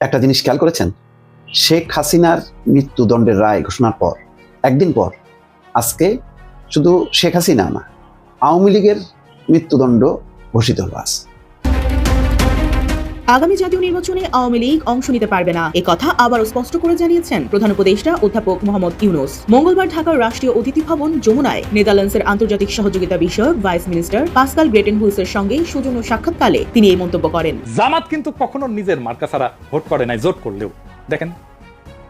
একটা জিনিস খেয়াল করেছেন? শেখ হাসিনার মৃত্যুদণ্ডের রায় ঘোষণার পর, একদিন পর, আজকে শুধু শেখ হাসিনা না, আওয়ামী লীগের মৃত্যুদণ্ড ঘোষিত হলো আজ। আগামী জাতীয় নির্বাচনে আওয়ামী লীগ অংশ নিতে পারবে না। এ কথা আবারও স্পষ্ট করে জানিয়েছেন প্রধান উপদেষ্টা অধ্যাপক মোহাম্মদ ইউনুস। মঙ্গলবার ঢাকার রাষ্ট্রীয় অতিথি ভবন যমুনায় নেদারল্যান্ডসের আন্তর্জাতিক সহযোগিতা বিষয়ক ভাইস মিনিস্টার পাসকাল গ্রেটেনহুলসের সঙ্গে সৌজন্য সাক্ষাৎকালে তিনি এই মন্তব্য করেন। জামাত কিন্তু কখনো নিজের মার্কা ছাড়া ভোট করে নাই, জোট করলেও। দেখেন,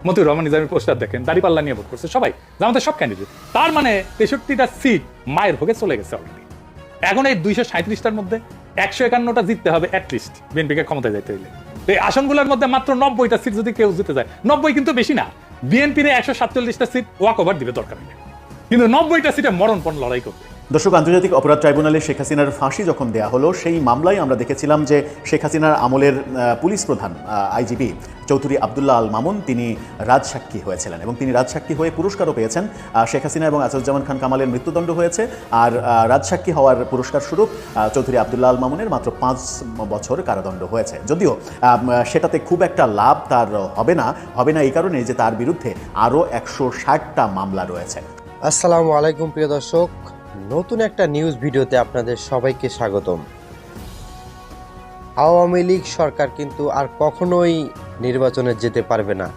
মতিউর রহমান নিজামের পোস্টার দেখেন দাড়িপাল্লা নিয়ে ভোট করছে সবাই। জামাতের সব ক্যান্ডিডেট তার মানে তেষট্টিটা সিট মায়ের ভোগে চলে গেছে অলরেডি এখন এই দুইশো সাঁত্রিশটার মধ্যে একশো একান্নটা জিততে হবে অ্যাটলিস্ট বিএনপিকে ক্ষমতায় যেতে হইলে। এই আসনগুলোর মধ্যে মাত্র নব্বইটা সিট যদি কেউ জিতে যায়, নব্বই কিন্তু বেশি না। বিএনপির একশো সাতচল্লিশটা সিট ওয়াক ওভার দিবে দরকার নেই। কিন্তু নব্বইটা সিটে মরণপণ লড়াই করবে। দর্শক, আন্তর্জাতিক অপরাধ ট্রাইব্যুনালে শেখ হাসিনার ফাঁসি যখন দেয়া হলো, সেই মামলায় আমরা দেখেছিলাম যে শেখ হাসিনার আমলের পুলিশ প্রধান আইজিপি চৌধুরী আবদুল্লাহ আল মামুন তিনি রাজসাক্ষী হয়েছিলেন এবং তিনি রাজসাক্ষী হয়ে পুরস্কারও পেয়েছেন। শেখ হাসিনা এবং আসাদুজ্জামান খান কামালের মৃত্যুদণ্ড হয়েছে আর রাজসাক্ষী হওয়ার পুরস্কার স্বরূপ চৌধুরী আবদুল্লাহ আল মামুনের মাত্র পাঁচ বছর কারাদণ্ড হয়েছে। যদিও সেটাতে খুব একটা লাভ তার হবে না হবে না এই কারণে যে তার বিরুদ্ধে আরও একশো ষাটটা মামলা রয়েছে। আসসালামু আলাইকুম প্রিয় দর্শক, নতুন একটা নিউজ ভিডিওতে আপনাদের সবাইকে স্বাগতম। আওয়ামী লীগ সরকার কিন্তু আর কখনোই নির্বাচনে যেতে পারবে না।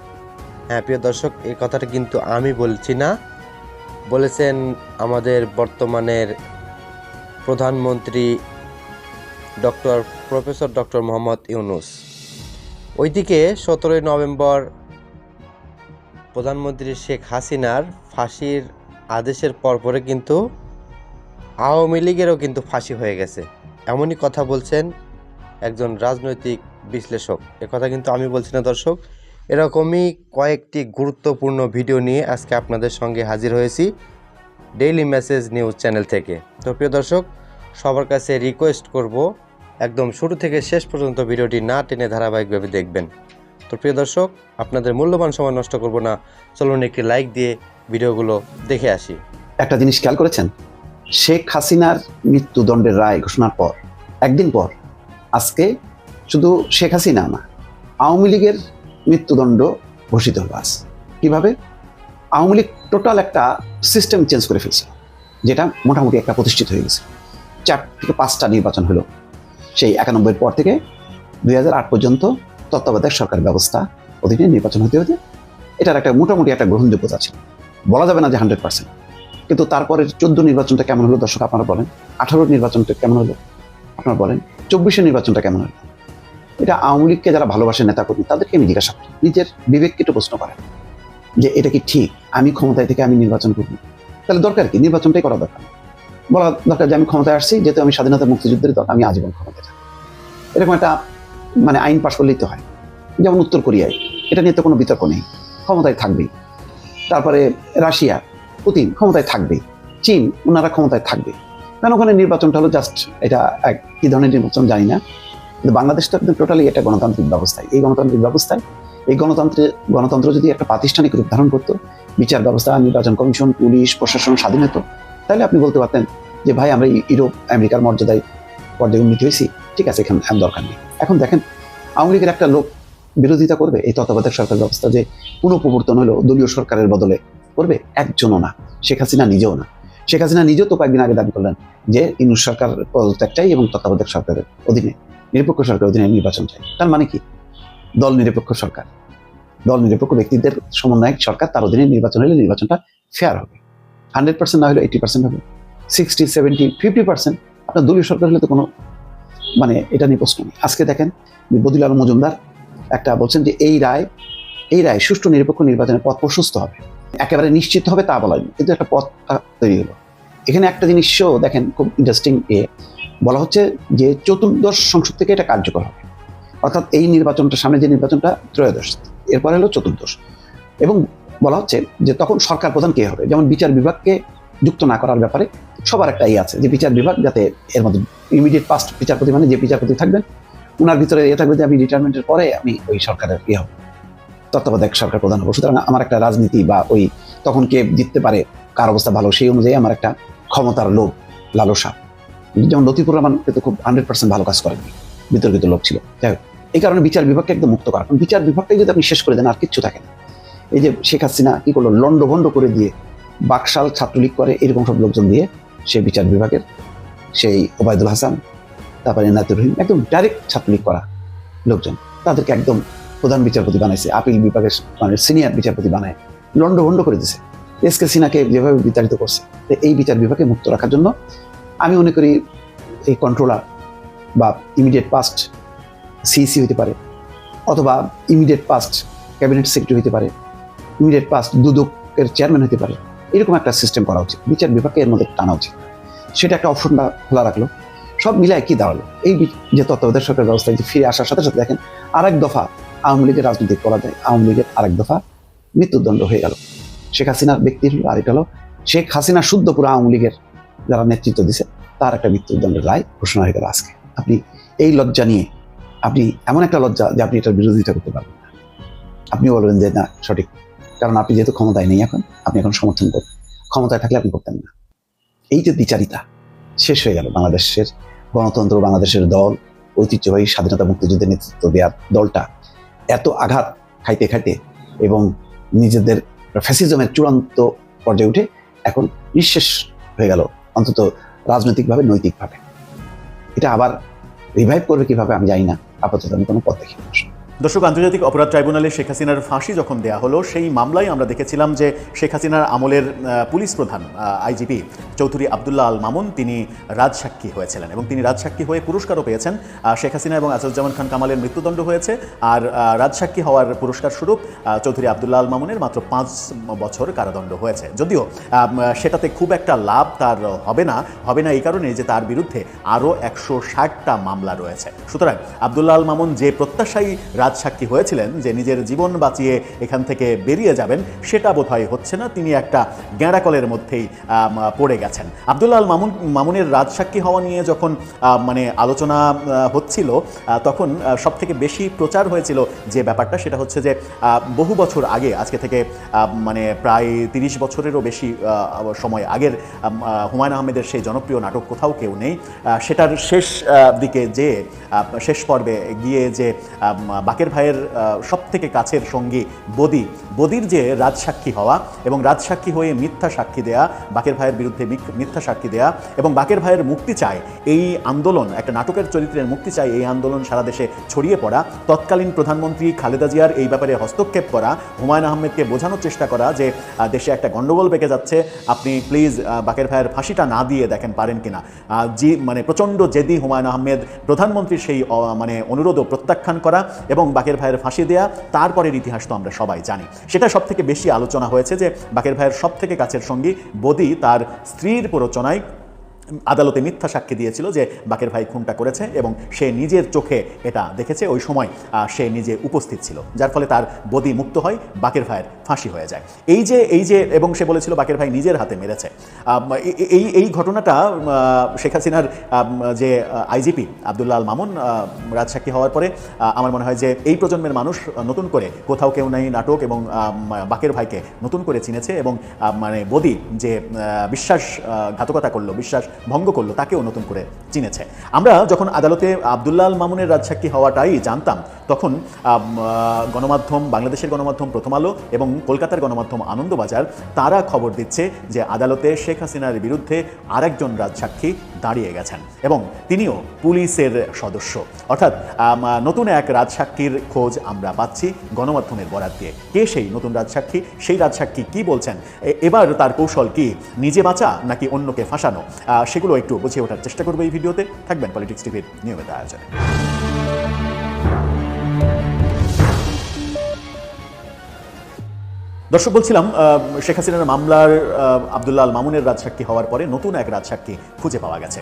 হ্যাঁ প্রিয় দর্শক, এই কথাটা কিন্তু আমি বলছি না। বলেছেন আমাদের বর্তমানের প্রধানমন্ত্রী doctor, professor doctor Mohammad Yunus. ওইদিকে সতেরোই নভেম্বর প্রধানমন্ত্রী শেখ হাসিনার ফাঁসির আদেশের পরপরে কিন্তু আওয়ামী লীগেরও কিন্তু ফাঁসি হয়ে গেছে। এমনই কথা বলছেন একজন রাজনৈতিক বিশ্লেষক। কথা কিন্তু আমি বলছি না, দর্শক। এরকমই কয়েকটি গুরুত্বপূর্ণ ভিডিও নিয়ে আজকে আপনাদের সঙ্গে হাজির হয়েছি ডেইলি মেসেজ নিউজ চ্যানেল থেকে। তো প্রিয় দর্শক, সবার কাছে রিকোয়েস্ট করব, একদম শুরু থেকে শেষ পর্যন্ত ভিডিওটি না টেনে ধারাবাহিকভাবে দেখবেন। তো প্রিয় দর্শক, আপনাদের মূল্যবান সময় নষ্ট করব না। চলুন একটি লাইক দিয়ে ভিডিওগুলো দেখে আসি। একটা জিনিস খেয়াল করেছেন? শেখ হাসিনার মৃত্যুদণ্ডের রায় ঘোষণার পর, একদিন পর আজকে শুধু শেখ হাসিনা না, আওয়ামী লীগের মৃত্যুদণ্ড ঘোষিত হলো আজ। কীভাবে? আওয়ামী লীগ টোটাল একটা সিস্টেম চেঞ্জ করে ফেলছে, যেটা মোটামুটি একটা প্রতিষ্ঠিত হয়ে গেছে। চার থেকে পাঁচটা নির্বাচন হলো। সেই একানব্বইয়ের পর থেকে দু হাজার আট পর্যন্ত তত্ত্বাবধায়ক সরকার ব্যবস্থা অধীনে নির্বাচন হতে হতে এটার একটা মোটামুটি একটা গ্রহণযোগ্যতা ছিল। বলা যাবে না যে হান্ড্রেড পার্সেন্ট। কিন্তু তারপরের চোদ্দ নির্বাচনটা কেমন হলো দর্শক, আপনারা বলেন। আঠারো নির্বাচনটা কেমন হলো? আপনারা বলেন। চব্বিশের নির্বাচনটা কেমন হলো এটা আওয়ামী লীগকে যারা ভালোবাসে নেতা কর্মী তাদেরকে আমি জিজ্ঞাসা করি। নিজের বিবেককে একটু প্রশ্ন করেন যে, এটা কি ঠিক? আমি ক্ষমতায় থেকে আমি নির্বাচন করব। তাহলে দরকার কি? নির্বাচনটাই করা দরকার। বলা দরকার যে, আমি ক্ষমতায় আসছি, যেহেতু আমি স্বাধীনতা মুক্তিযুদ্ধের দল, আমি আজীবন ক্ষমতায় থাকব। এরকম একটা মানে আইন পাশ করলেই তো হয়। যেমন উত্তর কোরিয়ায়, এটা নিয়ে তো কোনো বিতর্ক নেই। ক্ষমতায় থাকবেই। তারপরে রাশিয়া, পুতিন ক্ষমতায় থাকবে চীন, ওনারা ক্ষমতায় থাকবে কারণ ওখানে নির্বাচনটা হলো? জাস্ট এটা এক কী ধরনের নির্বাচন জানি না। কিন্তু বাংলাদেশ তো একদম টোটালি একটা গণতান্ত্রিক ব্যবস্থায়। এই গণতান্ত্রিক ব্যবস্থায়, এই গণতন্ত্রে গণতন্ত্র যদি একটা প্রাতিষ্ঠানিক রূপ ধারণ করতো, বিচার ব্যবস্থা, নির্বাচন কমিশন, পুলিশ, প্রশাসন স্বাধীন হতো, তাহলে আপনি বলতে পারতেন যে, ভাই, আমরা ইউরোপ, আমেরিকার মর্যাদায় পর্যায়ে উন্নীত হয়েছি। ঠিক আছে, এখানে এমন দরকার নেই। এখন দেখেন, আওয়ামী লীগের একটা লোক বিরোধিতা করবে, এই তত্ত্বাবধায়ক সরকার ব্যবস্থা যে পুনঃপ্রবর্তন হলো দলীয় সরকারের বদলে করবে, একজনও না। শেখ হাসিনা নিজেও না। শেখ হাসিনা নিজেও তো কয়েকদিন আগে দাবি করলেন যে ইনুস সরকার পদত্যাগ চাই এবং তত্ত্বাবধায়ক সরকারের অধীনে, নিরপেক্ষ সরকারের অধীনে নির্বাচন চাই। তার মানে কি? দল নিরপেক্ষ সরকার। দল নিরপেক্ষ ব্যক্তিদের সমন্বয়ক সরকার, তার অধীনে নির্বাচন হলে নির্বাচনটা ফেয়ার হবে। হান্ড্রেড পার্সেন্ট না হলে এইটি পার্সেন্ট হবে। সিক্সটি সেভেন্টি ফিফটি পার্সেন্ট আপনার দলীয় সরকার হলে তো কোনো মানে এটা নিয়ে প্রশ্ন নেই। আজকে দেখেন বদিল আলম মজুমদার একটা বলছেন যে এই রায় এই রায় সুষ্ঠু নিরপেক্ষ নির্বাচনের পথ প্রশস্ত হবে। একেবারে নিশ্চিত হবে তা বলা কিন্তু একটা পথ তৈরি হলো। এখানে একটা জিনিসও দেখেন খুব ইন্টারেস্টিং এ, বলা হচ্ছে যে চতুর্দশ সংসদ থেকে এটা কার্যকর হবে। অর্থাৎ এই নির্বাচনটা সামনে যে নির্বাচনটা ত্রয়োদশ। এরপরে হলো চতুর্দশ। এবং বলা হচ্ছে যে তখন সরকার প্রধান কে হবে? যেমন বিচার বিভাগকে যুক্ত না করার ব্যাপারে সবার একটা ই আছে যে বিচার বিভাগ যাতে এর মধ্যে ইমিডিয়েট পাস্ট বিচারপতি মানে যে বিচারপতি থাকবেন ওনার ভিতরে এ থাকবে যে আমি রিটায়ারমেন্টের পরে আমি ওই সরকারের ইয়ে হব। তত্ত্বাবধায়ক সরকার প্রধান হব। সুতরাং আমার একটা রাজনীতি বা ওই তখন কে জিততে পারে, কার অবস্থা ভালো, সেই অনুযায়ী আমার একটা ক্ষমতার লোভ, লালসা। যেমন লতিফুর রহমান কিন্তু খুব হান্ড্রেড পার্সেন্ট ভালো কাজ করেননি, বিতর্কিত লোক ছিল। যাই হোক, এই কারণে বিচার বিভাগকে একদম মুক্ত করা। কারণ বিচার বিভাগটাই যদি আপনি শেষ করে দেন, আর কিচ্ছু থাকে না। এই যে শেখ হাসিনা কি করল লন্ডভন্ড করে দিয়ে বাকশাল ছাত্রলীগ করে, এরকম সব লোকজন দিয়ে সে বিচার বিভাগের, সেই ওবায়দুল হাসান, তারপরে নাতুর রহিম, একদম ডাইরেক্ট ছাত্রলীগ করা লোকজন। তাদেরকে একদম প্রধান বিচারপতি বানাইছে, আপিল বিভাগের মানে সিনিয়র বিচারপতি বানায় লন্ডভন্ড করে দিছে। এস কে সিনহাকে যেভাবে বিতাড়িত করছে এই বিচার বিভাগকে মুক্ত রাখার জন্য আমি মনে করি এই কন্ট্রোলার বা ইমিডিয়েট পাস্ট সিইসি হতে পারে, অথবা ইমিডিয়েট পাস্ট ক্যাবিনেট সেক্রেটারি হতে পারে ইমিডিয়েট পাস্ট দুদকের চেয়ারম্যান হতে পারে, এরকম একটা সিস্টেম করা উচিত। বিচার বিভাগকে এর মধ্যে টানা উচিত। সেটা একটা অপশনটা খোলা রাখল। সব মিলায় কি দাঁড়াল? এই যে তত্ত্বাবধায়ক সরকার ব্যবস্থায় যে ফিরে আসার সাথে সাথে দেখেন, আরেক দফা আওয়ামী লীগের রাজনীতি করা যায় আওয়ামী লীগের আরেক দফা মৃত্যুদণ্ড হয়ে গেল। শেখ হাসিনার ব্যক্তি হলো আরেকটা হলো শেখ হাসিনা শুদ্ধ পুরো আওয়ামী লীগের যারা নেতৃত্ব দিছে, তার একটা মৃত্যুদণ্ডের রায় ঘোষণা হয়ে গেল আজকে। আপনি এই লজ্জা নিয়ে, আপনি এমন একটা লজ্জা যে আপনি এটার বিরোধিতা করতে পারবেন না। আপনি বলবেন যে না, সঠিক। কারণ আপনি যেহেতু ক্ষমতায় নেই এখন, আপনি এখন সমর্থন করবেন। ক্ষমতায় থাকলে আপনি করতেন না। এই যে বিচারিতা শেষ হয়ে গেল বাংলাদেশের গণতন্ত্র, বাংলাদেশের দল, ঐতিহ্যবাহী স্বাধীনতা মুক্তিযুদ্ধের নেতৃত্ব দেওয়ার দলটা। এত আঘাত খাইতে খাইতে এবং নিজেদের ফ্যাসিজমের চূড়ান্ত পর্যায়ে উঠে এখন নিঃশেষ হয়ে গেল, অন্তত রাজনৈতিকভাবে, নৈতিকভাবে। এটা আবার রিভাইভ করবে কীভাবে আমি জানি না। আপাতত আমি কোনো পথ দেখি না। দর্শক, আন্তর্জাতিক অপরাধ ট্রাইব্যুনালে শেখ হাসিনার ফাঁসি যখন দেয়া হলো, সেই মামলায় আমরা দেখেছিলাম যে শেখ হাসিনার আমলের পুলিশ প্রধান আইজিপি চৌধুরী আবদুল্লাহ আল মামুন, তিনি রাজসাক্ষী হয়েছিলেন এবং তিনি রাজসাক্ষী হয়ে পুরস্কারও পেয়েছেন। শেখ হাসিনা এবং আসাদুজ্জামান খান কামালের মৃত্যুদণ্ড হয়েছে আর রাজসাক্ষী হওয়ার পুরস্কার স্বরূপ চৌধুরী আবদুল্লাহ আল মামুনের মাত্র পাঁচ বছর কারাদণ্ড হয়েছে। যদিও সেটাতে খুব একটা লাভ তার হবে না হবে না এই কারণে যে তার বিরুদ্ধে আরও একশো ষাটটা মামলা রয়েছে। সুতরাং আবদুল্লাহ আল মামুন যে প্রত্যাশায়ী রাজসাক্ষী হয়েছিলেন যে নিজের জীবন বাঁচিয়ে এখান থেকে বেরিয়ে যাবেন, সেটা বোধহয় হচ্ছে না। তিনি একটা গ্যাঁড়াকলের মধ্যেই পড়ে গেছেন। আবদুল্লাহ আল মামুন, মামুনের রাজসাক্ষী হওয়া নিয়ে যখন মানে আলোচনা হচ্ছিল তখন সব থেকে বেশি প্রচার হয়েছিল যে ব্যাপারটা, সেটা হচ্ছে যে বহু বছর আগে, আজকে থেকে মানে প্রায় তিরিশ বছরেরও বেশি সময় আগের হুমায়ুন আহমেদের সেই জনপ্রিয় নাটক কোথাও কেউ নেই। সেটার শেষ দিকে যে শেষ পর্বে গিয়ে যে বাকের ভাইয়ের সব থেকে কাছের সঙ্গী বদি। বদির যে রাজসাক্ষী হওয়া এবং রাজসাক্ষী হয়ে মিথ্যা সাক্ষী দেয়া, বাকের ভাইয়ের বিরুদ্ধে মিথ্যা সাক্ষী দেয়া এবং বাকের ভাইয়ের মুক্তি চায় এই আন্দোলন, একটা নাটকের চরিত্রের মুক্তি চায় এই আন্দোলন সারা দেশে ছড়িয়ে পড়া। তৎকালীন প্রধানমন্ত্রী খালেদা জিয়ার এই ব্যাপারে হস্তক্ষেপ করা, হুমায়ুন আহমেদকে বোঝানোর চেষ্টা করা যে দেশে একটা গণ্ডগোল বেঁকে যাচ্ছে, আপনি প্লিজ বাকের ভাইয়ের ফাঁসিটা না দিয়ে দেখেন পারেন কিনা। জি মানে প্রচণ্ড জেদি হুমায়ুন আহমেদ প্রধানমন্ত্রীর সেই মানে অনুরোধও প্রত্যাখ্যান করা এবং বাকের ভাইয়ের ফাঁসি দেয়া, তারপরের ইতিহাস তো আমরা সবাই জানি। সেটা সব থেকে বেশি আলোচনা হয়েছে যে বাকের ভাইয়ের সব থেকে কাছের সঙ্গী বদি তার স্ত্রীর প্ররোচনায় আদালতে মিথ্যা সাক্ষী দিয়েছিল যে বাকের ভাই খুনটা করেছে এবং সে নিজের চোখে এটা দেখেছে। ওই সময় সে নিজে উপস্থিত ছিল, যার ফলে তার বদি মুক্ত হয়, বাকের ভাইয়ের ফাঁসি হয়ে যায়। এই যে এই যে, এবং সে বলেছিল বাকের ভাই নিজের হাতে মেরেছে। এই এই ঘটনাটা শেখ হাসিনার যে আইজিপি আবদুল্লাহ আল মামুন রাজসাক্ষী হওয়ার পরে আমার মনে হয় যে এই প্রজন্মের মানুষ নতুন করে কোথাও কেউ নেই নাটক এবং বাকের ভাইকে নতুন করে চিনেছে এবং মানে বদি যে বিশ্বাস ঘাতকতা করল, বিশ্বাস ভঙ্গ করল, তাকেও নতুন করে চিনেছে। আমরা যখন আদালতে আবদুল্লাহ আল মামুনের রাজসাক্ষী হওয়াটাই জানতাম, তখন গণমাধ্যম, বাংলাদেশের গণমাধ্যম প্রথম আলো এবং কলকাতার গণমাধ্যম আনন্দবাজার, তারা খবর দিচ্ছে যে আদালতে শেখ হাসিনার বিরুদ্ধে আরেকজন রাজসাক্ষী দাঁড়িয়ে গেছেন এবং তিনিও পুলিশের সদস্য। অর্থাৎ নতুন এক রাজসাক্ষীর খোঁজ আমরা পাচ্ছি গণমাধ্যমের বরাত দিয়ে। কে সেই নতুন রাজসাক্ষী, সেই রাজসাক্ষী কি বলছেন? এবার তার কৌশল কি? নিজে বাঁচা নাকি অন্যকে ফাঁসানো? সেগুলো একটু বুঝিয়ে ওঠার চেষ্টা করব এই ভিডিওতে। থাকবেন পলিটিক্স টিভির নিয়মিত আয়োজনে। দর্শক, বলছিলাম শেখ হাসিনার মামলার আল মামুনের রাজসাক্ষী হওয়ার পরে নতুন এক রাজসাক্ষী খুঁজে পাওয়া গেছে।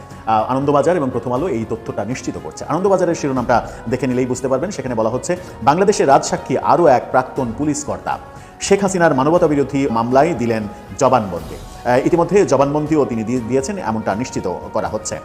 আনন্দবাজার এবং প্রথম আলো এই তথ্যটা নিশ্চিত করছে। আনন্দবাজারের শিরোনামটা দেখে নিলেই বুঝতে পারবেন, সেখানে বলা হচ্ছে, বাংলাদেশের রাজসাক্ষী আরও এক প্রাক্তন পুলিশ কর্তা। শেখ হাসিনার মানবতা বিরোধী মামলায় দিলেন জবানবন্দি। ইতিমধ্যে জবানবন্দিও তিনি দিয়ে- দিয়েছেন, এমনটা নিশ্চিত করা হচ্ছে।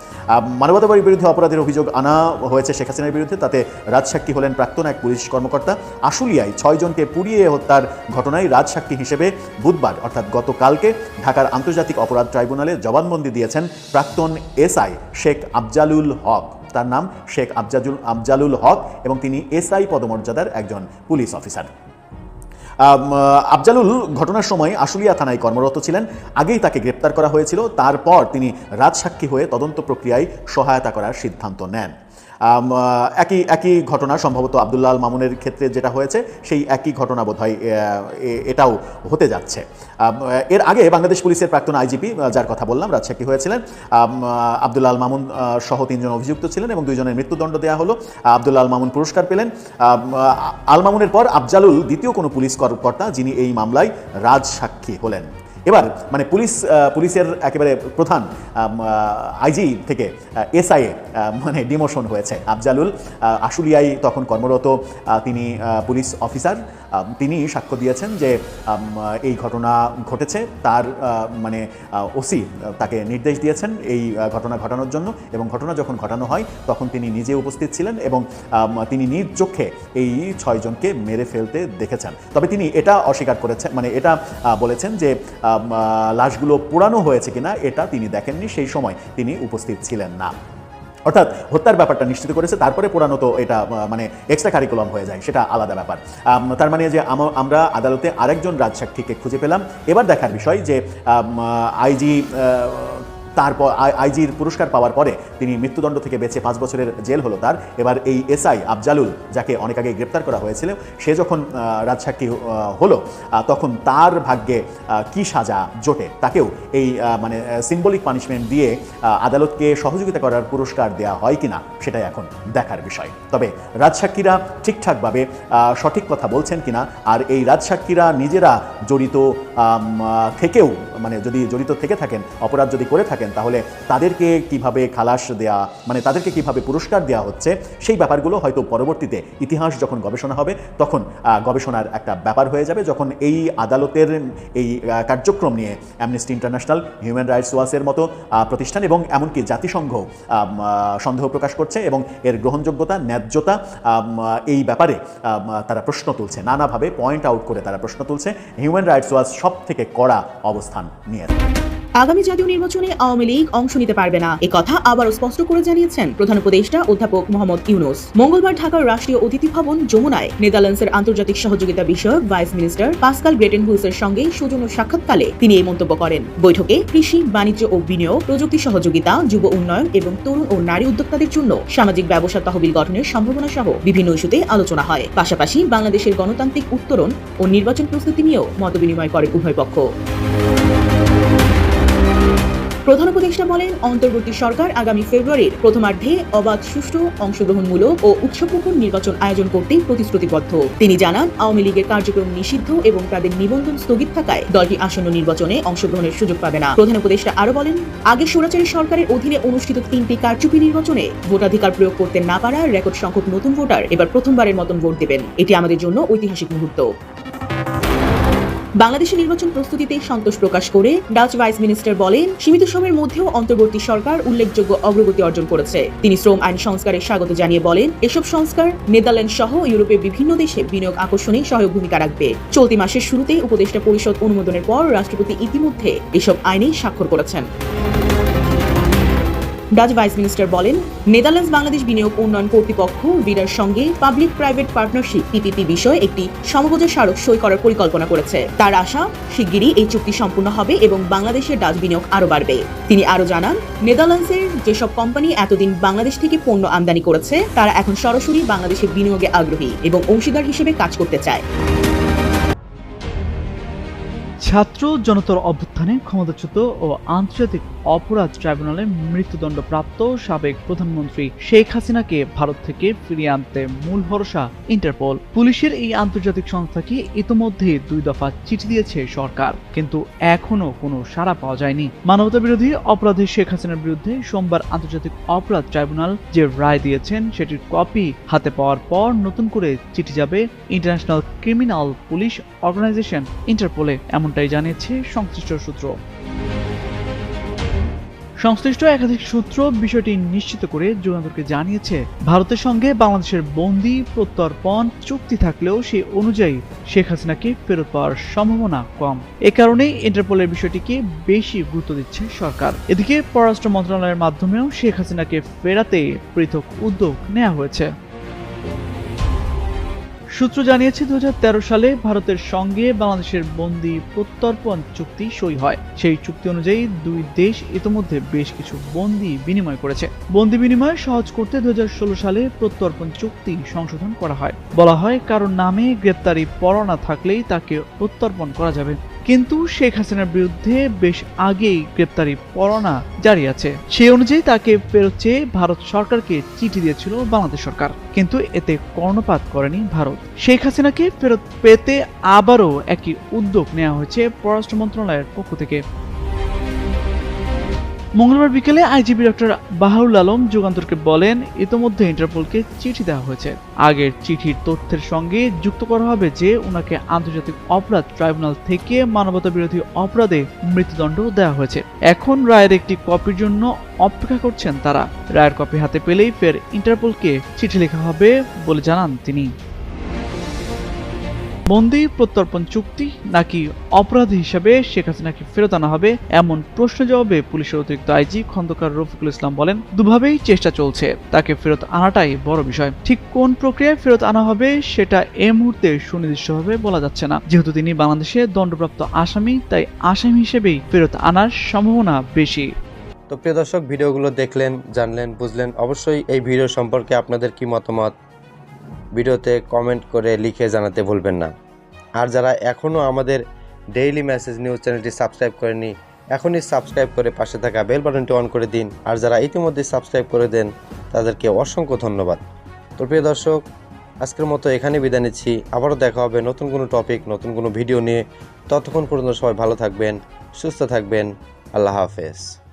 মানবতাবাদীর বিরুদ্ধে অপরাধের অভিযোগ আনা হয়েছে শেখ হাসিনার বিরুদ্ধে, তাতে রাজসাক্ষী হলেন প্রাক্তন এক পুলিশ কর্মকর্তা। আশুলিয়ায় ছয়জনকে পুড়িয়ে হত্যার ঘটনায় রাজসাক্ষী হিসেবে বুধবার, অর্থাৎ গতকালকে, ঢাকার আন্তর্জাতিক অপরাধ ট্রাইব্যুনালে জবানবন্দি দিয়েছেন প্রাক্তন এসআই শেখ আফজালুল হক। তার নাম শেখ আফজাজুল আফজালুল হক এবং তিনি এসআই পদমর্যাদার একজন পুলিশ অফিসার। আফজালুল ঘটনার সময় আশুলিয়া থানায় কর্মরত ছিলেন। আগেই তাকে গ্রেপ্তার করা হয়েছিল। তারপর তিনি রাজসাক্ষী হয়ে তদন্ত প্রক্রিয়ায় সহায়তা করার সিদ্ধান্ত নেন। একই একই ঘটনা সম্ভবত আবদুল্লাহ আল মামুনের ক্ষেত্রে যেটা হয়েছে, সেই একই ঘটনা বোধ এটাও হতে যাচ্ছে। এর আগে বাংলাদেশ পুলিশের প্রাক্তন আইজিপি যার কথা বললাম রাজসাক্ষী হয়েছিলেন। আল মামুন সহ তিনজন অভিযুক্ত ছিলেন এবং দুইজনের মৃত্যুদণ্ড দেওয়া হলো। আবদুল্লাহ আল মামুন পুরস্কার পেলেন। আল মামুনের পর আফজালুল দ্বিতীয় কোনো পুলিশ কর্মকর্তা যিনি এই মামলায় রাজসাক্ষী হলেন। এবার মানে পুলিশ পুলিশের একেবারে প্রধান আইজি থেকে এসআইএ মানে ডিমোশন হয়েছে আফজালুল। আশুলিয়ায় তখন কর্মরত তিনি পুলিশ অফিসার। তিনি সাক্ষ্য দিয়েছেন যে এই ঘটনা ঘটেছে। তার মানে ওসি তাকে নির্দেশ দিয়েছেন এই ঘটনা ঘটানোর জন্য। এবং ঘটনা যখন ঘটানো হয়, তখন তিনি নিজে উপস্থিত ছিলেন এবং তিনি নিজ চোখে এই ছয়জনকে মেরে ফেলতে দেখেছেন। তবে তিনি এটা অস্বীকার করেছেন মানে এটা বলেছেন যে লাশগুলো পোড়ানো হয়েছে কিনা এটা তিনি দেখেননি, সেই সময় তিনি উপস্থিত ছিলেন না। অর্থাৎ হত্যার ব্যাপারটা নিশ্চিত করেছে, তারপরে পুরানো তো এটা মানে এক্সট্রা কারিকুলাম হয়ে যায়, সেটা আলাদা ব্যাপার। তার মানে যে আম- আমরা আদালতে আরেকজন রাজসাক্ষীকে খুঁজে পেলাম। এবার দেখার বিষয় যে আইজি তারপর আইজির পুরস্কার পাওয়ার পরে তিনি মৃত্যুদণ্ড থেকে বেঁচে পাঁচ বছরের জেল হলো তার। এবার এই এসআই আফজালুল, যাকে অনেক আগে গ্রেপ্তার করা হয়েছিল, সে যখন রাজসাক্ষী হলো তখন তার ভাগ্যে কি সাজা জোটে? তাকেও এই মানে সিম্বলিক পানিশমেন্ট দিয়ে আদালতকে সহযোগিতা করার পুরস্কার দেওয়া হয় কিনা, সেটাই এখন দেখার বিষয়। তবে রাজসাক্ষীরা ঠিকঠাকভাবে সঠিক কথা বলছেন কিনা, আর এই রাজসাক্ষীরা নিজেরা জড়িত থেকেও মানে যদি জড়িত থেকে থাকেন, অপরাধ যদি করে থাকেন, তাহলে তাদেরকে কীভাবে খালাস দেয়া মানে তাদেরকে কীভাবে পুরস্কার দেওয়া হচ্ছে, সেই ব্যাপারগুলো হয়তো পরবর্তীতে ইতিহাস যখন গবেষণা হবে, তখন গবেষণার একটা ব্যাপার হয়ে যাবে। যখন এই আদালতের, এই কার্যক্রম নিয়ে অ্যামনেস্টি ইন্টারন্যাশনাল হিউম্যান রাইটস ওয়াচের মতো প্রতিষ্ঠান এবং এমনকি জাতিসংঘ সন্দেহ প্রকাশ করছে এবং এর গ্রহণযোগ্যতা, ন্যায্যতা এই ব্যাপারে তারা প্রশ্ন তুলছে। নানাভাবে পয়েন্ট আউট করে তারা প্রশ্ন তুলছে। হিউম্যান রাইটস ওয়াচ সব থেকে কড়া অবস্থান। নিয়েছে আগামী জাতীয় নির্বাচনে আওয়ামী লীগ অংশ নিতে পারবে না। এ কথা আবারও স্পষ্ট করে জানিয়েছেন প্রধান উপদেষ্টা অধ্যাপক মোহাম্মদ ইউনুস। মঙ্গলবার ঢাকার রাষ্ট্রীয় অতিথি ভবন যমুনায় নেদারল্যান্ডসের আন্তর্জাতিক সহযোগিতা বিষয়ক ভাইস মিনিস্টার পাসকাল ব্রেটেনহুলসের সঙ্গে সৌজন্য সাক্ষাৎকালে তিনি এই মন্তব্য করেন। বৈঠকে কৃষি, বাণিজ্য ও বিনিয়োগ, প্রযুক্তি সহযোগিতা, যুব উন্নয়ন এবং তরুণ ও নারী উদ্যোক্তাদের জন্য সামাজিক ব্যবসা তহবিল গঠনের সম্ভাবনা সহ বিভিন্ন ইস্যুতে আলোচনা হয়। পাশাপাশি বাংলাদেশের গণতান্ত্রিক উত্তরণ ও নির্বাচন প্রস্তুতি নিয়েও মতবিনিময় করে উভয় পক্ষ। প্রধান উপদেষ্টা বলেন, অন্তর্বর্তী সরকার আগামী ফেব্রুয়ারির প্রথমার্ধে অবাধ, সুষ্ঠু, অংশগ্রহণমূলক ও উৎসবমুখর নির্বাচন আয়োজন করতে প্রতিশ্রুতিবদ্ধ। তিনি জানান, আওয়ামী লীগের কার্যক্রম নিষিদ্ধ এবং তাদের নিবন্ধন স্থগিত থাকায় দলটি আসন্ন নির্বাচনে অংশগ্রহণের সুযোগ পাবে না। প্রধান উপদেষ্টা আরও বলেন, আগে স্বৈরাচারী সরকারের অধীনে অনুষ্ঠিত তিনটি কারচুপি নির্বাচনে ভোটাধিকার প্রয়োগ করতে না পারার রেকর্ড সংখ্যক নতুন ভোটার এবার প্রথমবারের মতন ভোট দেবেন। এটি আমাদের জন্য ঐতিহাসিক মুহূর্ত। বাংলাদেশের নির্বাচন প্রস্তুতিতে সন্তোষ প্রকাশ করে ডাচ ভাইস মিনিস্টার বলেন, সীমিত সময়ের মধ্যেও অন্তর্বর্তী সরকার উল্লেখযোগ্য অগ্রগতি অর্জন করেছে। তিনি শ্রম আইন সংস্কারের স্বাগত জানিয়ে বলেন, এসব সংস্কার নেদারল্যান্ড সহ ইউরোপের বিভিন্ন দেশে বিনিয়োগ আকর্ষণে সহায়ক ভূমিকা রাখবে। চলতি মাসের শুরুতেই উপদেষ্টা পরিষদ অনুমোদনের পর রাষ্ট্রপতি ইতিমধ্যে এসব আইনে স্বাক্ষর করেছেন। ডাচ ভাইস মিনিস্টার বলেন, নেদারল্যান্ডস বাংলাদেশ বিনিয়োগ উন্নয়ন কর্তৃপক্ষ, বিডার সঙ্গে পাবলিক প্রাইভেট পার্টনারশিপ, পিপিপি বিষয়ে একটি সমবোজা স্মারক সই করার পরিকল্পনা করেছে। তার আশা, শিগগিরই এই চুক্তি সম্পূর্ণ হবে এবং বাংলাদেশের ডাচ বিনিয়োগ আরও বাড়বে। তিনি আরও জানান, নেদারল্যান্ডসের যেসব কোম্পানি এতদিন বাংলাদেশ থেকে পণ্য আমদানি করেছে, তারা এখন সরাসরি বাংলাদেশে বিনিয়োগে আগ্রহী এবং অংশীদার হিসেবে কাজ করতে চায়। ছাত্র জনতার অভ্যুত্থানে ক্ষমতাচ্যুত ও আন্তর্জাতিক অপরাধ ট্রাইব্যুনালে মৃত্যুদণ্ডপ্রাপ্ত সাবেক প্রধানমন্ত্রী শেখ হাসিনাকে ভারত থেকে ফিরিয়ে আনতে মূল ভরসা ইন্টারপোল। পুলিশের এই আন্তর্জাতিক সংস্থাকে ইতোমধ্যে দুই দফা চিঠি দিয়েছে সরকার, কিন্তু এখনও কোনো সাড়া পাওয়া যায়নি। মানবতা বিরোধী অপরাধে শেখ হাসিনার বিরুদ্ধে সোমবার আন্তর্জাতিক অপরাধ ট্রাইব্যুনাল যে রায় দিয়েছেন, সেটির কপি হাতে পাওয়ার পর নতুন করে চিঠি যাবে ইন্টারন্যাশনাল ক্রিমিনাল পুলিশ অর্গানাইজেশন ইন্টারপোলে। এমনটাই জানিয়েছে সংশ্লিষ্ট সূত্র। সংশ্লিষ্ট একাধিক সূত্র বিষয়টি নিশ্চিত করে যুগান্তরকে জানিয়েছে, ভারতের সঙ্গে বাংলাদেশের বন্দি প্রত্যর্পণ চুক্তি থাকলেও সেই অনুযায়ী শেখ হাসিনাকে ফেরত পাওয়ার সম্ভাবনা কম। এ কারণেই ইন্টারপোলের বিষয়টিকে বেশি গুরুত্ব দিচ্ছে সরকার। এদিকে পররাষ্ট্র মন্ত্রণালয়ের মাধ্যমেও শেখ হাসিনাকে ফেরাতে পৃথক উদ্যোগ নেওয়া হয়েছে। সূত্র জানিয়েছে দু হাজার তেরো সালে ভারতের সঙ্গে বাংলাদেশের বন্দি প্রত্যর্পণ চুক্তি সই হয়। সেই চুক্তি অনুযায়ী দুই দেশ ইতোমধ্যে বেশ কিছু বন্দি বিনিময় করেছে। বন্দি বিনিময় সহজ করতে দু হাজার ষোলো সালে প্রত্যর্পণ চুক্তি সংশোধন করা হয়। বলা হয়, কারোর নামে গ্রেপ্তারি পরোয়ানা থাকলেই তাকে প্রত্যর্পণ করা যাবে। কিন্তু শেখ হাসিনার বিরুদ্ধে বেশ আগেই গ্রেপ্তারি পরোয়ানা জারি আছে। সেই অনুযায়ী তাকে ফেরত চেয়ে ভারত সরকারকে চিঠি দিয়েছিল বাংলাদেশ সরকার। কিন্তু এতে কর্ণপাত করেনি ভারত। শেখ হাসিনাকে ফেরত পেতে আবারও একই উদ্যোগ নেওয়া হয়েছে পররাষ্ট্র মন্ত্রণালয়ের পক্ষ থেকে। মঙ্গলবার বিকেলে আইজিপি ডক্টর বাহারুল আলম যুগান্তরকে বলেন, ইতোমধ্যে ইন্টারপোলকে চিঠি দেওয়া হয়েছে। আগের চিঠির তথ্যের সঙ্গে যুক্ত করা হবে যে ওনাকে আন্তর্জাতিক অপরাধ ট্রাইব্যুনাল থেকে মানবতা বিরোধী অপরাধে মৃত্যুদণ্ড দেওয়া হয়েছে। এখন রায়ের একটি কপির জন্য অপেক্ষা করছেন তারা। রায়ের কপি হাতে পেলেই ফের ইন্টারপোলকে চিঠি লেখা হবে বলে জানান তিনি। বন্দি প্রত্যর্পণ চুক্তি নাকি অপরাধ হিসাবে শেখ হাসিনাকে ফেরত আনা হবে এমন প্রশ্ন জবাবে পুলিশের অতিরিক্ত আইজি খন্দকার রফিকুল ইসলাম বলেন, দুভাবেই চেষ্টা চলছে তাকে ফেরত আনাটাই বড় বিষয়। ঠিক কোন প্রক্রিয়ায় ফেরত আনা হবে সেটা এ মুহূর্তে সুনির্দিষ্টভাবে বলা যাচ্ছে না। যেহেতু তিনি বাংলাদেশে দণ্ডপ্রাপ্ত আসামি, তাই আসামি হিসেবেই ফেরত আনার সম্ভাবনা বেশি। তো প্রিয় দর্শক, ভিডিওগুলো দেখলেন, জানলেন, বুঝলেন, অবশ্যই এই ভিডিও সম্পর্কে আপনাদের কি মতামত? ভিডিওতে কমেন্ট করে লিখে জানাতে ভুলবেন না। আর যারা এখনও আমাদের ডেইলি মেসেজ নিউজ চ্যানেলটি সাবস্ক্রাইব করেনি এখনই সাবস্ক্রাইব করে পাশে থাকা বেল বাটনটি অন করে দিন। আর যারা ইতিমধ্যে সাবস্ক্রাইব করে দেন, তাদেরকে অসংখ্য ধন্যবাদ। তো প্রিয় দর্শক, আজকের মতো এখানে বিদায় নিচ্ছি। আবারও দেখা হবে নতুন কোনো টপিক নতুন কোনো ভিডিও নিয়ে। ততক্ষণ পর্যন্ত সবাই ভালো থাকবেন, সুস্থ থাকবেন। আল্লাহ হাফেজ।